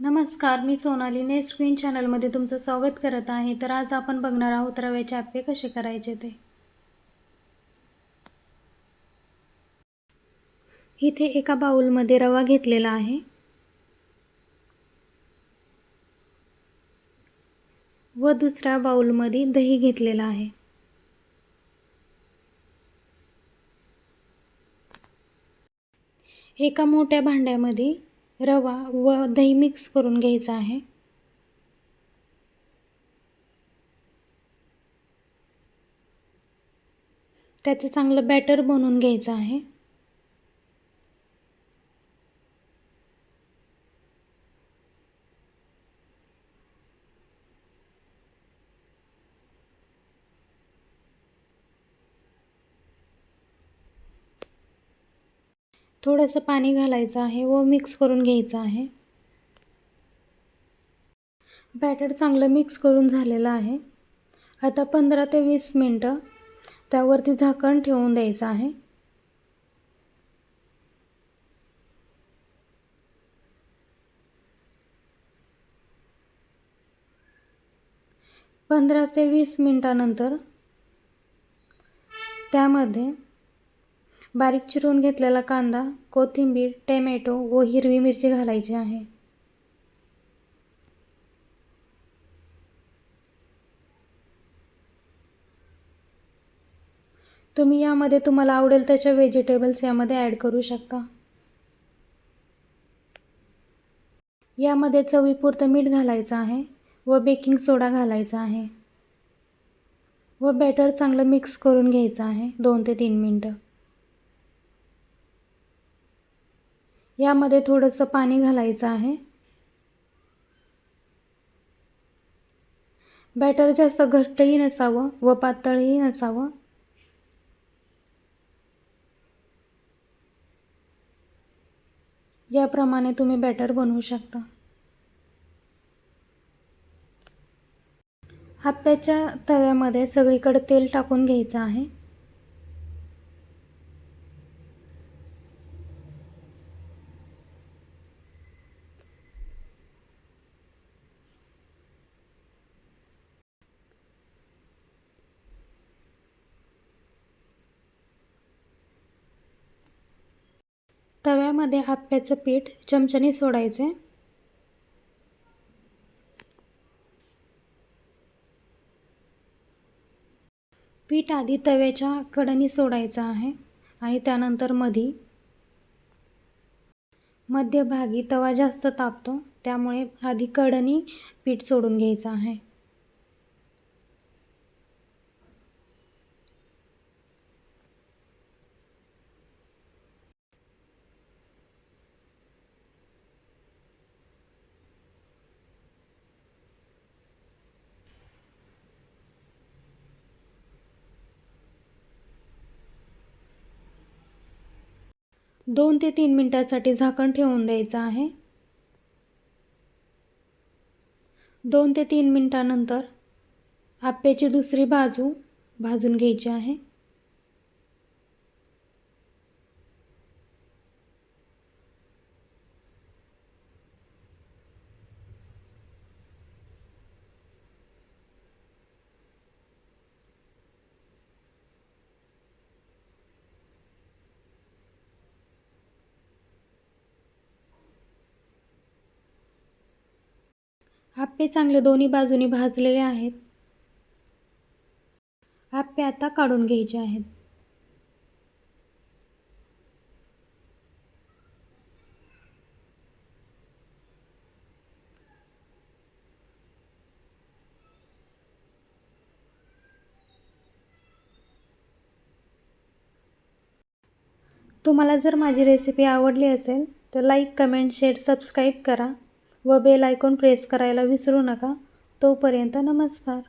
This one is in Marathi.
नमस्कार मी सोनाली. नेक्स्ट क्वीन चॅनलमध्ये तुमचं स्वागत करत आहे. तर आज आपण बघणार आहोत रव्याचे आप्पे कसे करायचे ते. इथे एका बाउलमध्ये रवा घेतलेला आहे. व दुसऱ्या बाउलमध्ये दही घेतलेलं आहे. एका मोठ्या भांड्यामध्ये रवा व दही मिक्स करून घ्यायचं आहे. त्याचं चांगलं बॅटर बनवून घ्यायचं आहे. थोडंसं पाणी घालायचं आहे व मिक्स करून घ्यायचं आहे. बॅटर चांगलं मिक्स करून झालेलं आहे. आता पंधरा ते वीस मिनटं त्यावरती झाकण ठेवून द्यायचं आहे. पंधरा ते वीस मिनटानंतर त्यामध्ये बारीक चिरून घेतलेला कांदा कोथिंबीर टॅमॅटो व हिरवी मिरची घालायची आहे. तुम्ही यामध्ये तुम्हाला आवडेल तशा व्हेजिटेबल्स यामध्ये ॲड करू शकता. यामध्ये चवीपुरतं मीठ घालायचं आहे व बेकिंग सोडा घालायचा आहे. व बॅटर चांगलं मिक्स करून घ्यायचं आहे दोन ते तीन मिनटं. यामध्ये थोडंसं पाणी घालायचं आहे. बॅटर जास्त घट्टही नसावं व पातळही नसावं. याप्रमाणे तुम्ही बॅटर बनवू शकता. आप्याच्या तव्यामध्ये सगळीकडे तेल टाकून घ्यायचं आहे. त्यामध्ये आप्याचं पीठ चमच्याने सोडायचे. पीठ आधी तव्याच्या कडाने सोडायचं आहे आणि त्यानंतर मधी मध्यभागी तवा जास्त तापतो त्यामुळे आधी कडणी पीठ सोडून घ्यायचं आहे. दोन ते तीन मिनटासाठी झाकण ठेवून द्यायचं आहे. दोन ते तीन मिनटानंतर आप्याची दुसरी बाजू भाजून घ्यायची आहे. आप्पे चांगले दोन्ही बाजूनी भाजलेले आहेत. आप्पे आता काढून घ्यायचे आहेत. तुम्हाला जर माझी रेसिपी आवडली असेल तर लाईक कमेंट शेअर सबस्क्राईब करा. व बेल आयकॉन प्रेस करायला विसरू नका. तोपर्यंत नमस्कार.